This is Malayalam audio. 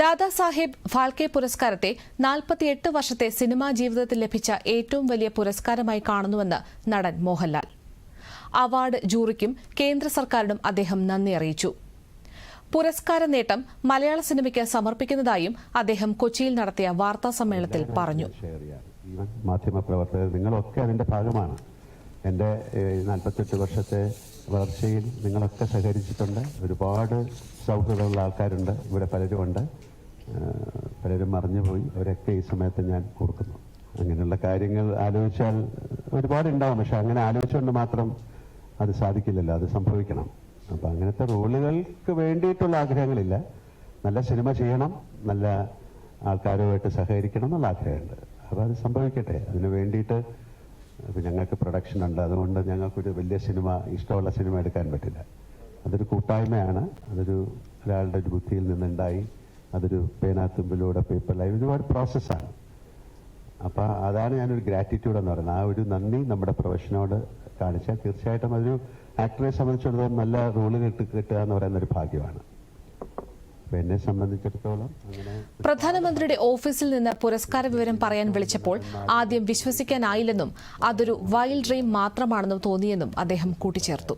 ദാദാസാഹേബ് ഫാൽക്കെ പുരസ്കാരത്തെ നാൽപ്പത്തിയെട്ട് വർഷത്തെ സിനിമാ ജീവിതത്തിൽ ലഭിച്ച ഏറ്റവും വലിയ പുരസ്കാരമായി കാണുന്നുവെന്ന് നടൻ മോഹൻലാൽ. അവാർഡ് ജൂറിക്കും കേന്ദ്ര സർക്കാരിനും അദ്ദേഹം നന്ദി അറിയിച്ചു. പുരസ്കാര നേട്ടം മലയാള സിനിമയ്ക്ക് സമർപ്പിക്കുന്നതായും അദ്ദേഹം കൊച്ചിയിൽ നടത്തിയ വാർത്താ സമ്മേളനത്തിൽ പറഞ്ഞു. മാധ്യമപ്രവർത്തകർ നിങ്ങളൊക്കെ അതിന്റെ ഭാഗമാണ്. എന്റെ നാൽപ്പത്തെട്ട് വർഷത്തെ വളർച്ചയിൽ നിങ്ങളൊക്കെ സഹകരിച്ചിട്ടുണ്ട്. ഒരുപാട് സൗഹൃദമുള്ള ആൾക്കാരുണ്ട് ഇവിടെ പലരുമുണ്ട്. പലരും മറിഞ്ഞുപോയി. അവരൊക്കെ ഈ സമയത്ത് ഞാൻ ഓർക്കുന്നു അങ്ങനെയുള്ള കാര്യങ്ങൾ ആലോചിച്ചാൽ ഒരുപാട് ഉണ്ടാവും പക്ഷെ അങ്ങനെ ആലോചിച്ചുകൊണ്ട് മാത്രം അത് സാധിക്കില്ലല്ലോ. അത് സംഭവിക്കണം. അപ്പം അങ്ങനത്തെ റോളുകൾക്ക് വേണ്ടിയിട്ടുള്ള ആഗ്രഹങ്ങളില്ല. നല്ല സിനിമ ചെയ്യണം. നല്ല ആൾക്കാരുമായിട്ട് സഹകരിക്കണം എന്നുള്ള ആഗ്രഹമുണ്ട്. അപ്പോൾ അത് സംഭവിക്കട്ടെ. അതിന് വേണ്ടിയിട്ട് ഇപ്പം ഞങ്ങൾക്ക് പ്രൊഡക്ഷൻ ഉണ്ട്. അതുകൊണ്ട് ഞങ്ങൾക്കൊരു വലിയ സിനിമ ഇഷ്ടമുള്ള സിനിമ എടുക്കാൻ പറ്റില്ല. അതൊരു കൂട്ടായ്മയാണ്. അതൊരു ഒരാളുടെ ഒരു ബുദ്ധിയിൽ നിന്നുണ്ടായി. അതൊരു പേനാത്തുമ്പിലൂടെ പേപ്പറിലായി ഒരുപാട് പ്രോസസ്സാണ് അപ്പോൾ അതാണ് ഞാനൊരു ഗ്രാറ്റിറ്റ്യൂഡ് എന്ന് പറയുന്നത്. ആ ഒരു നന്ദി നമ്മുടെ പ്രൊഫഷനോട് കാണിച്ചാൽ തീർച്ചയായിട്ടും അതൊരു ആക്ടറെ സംബന്ധിച്ചിടത്തോളം നല്ല റോൾ കിട്ടി കിട്ടുക എന്ന് പറയുന്ന ഒരു ഭാഗ്യമാണ്. അപ്പോൾ എന്നെ സംബന്ധിച്ചിടത്തോളം പ്രധാനമന്ത്രിയുടെ ഓഫീസിൽ നിന്ന് പുരസ്കാര വിവരം പറയാൻ വിളിച്ചപ്പോൾ ആദ്യം വിശ്വസിക്കാനായില്ലെന്നും അതൊരു വൈൽഡ് ഡ്രീം മാത്രമാണെന്നും തോന്നിയെന്നും അദ്ദേഹം കൂട്ടിച്ചേർത്തു.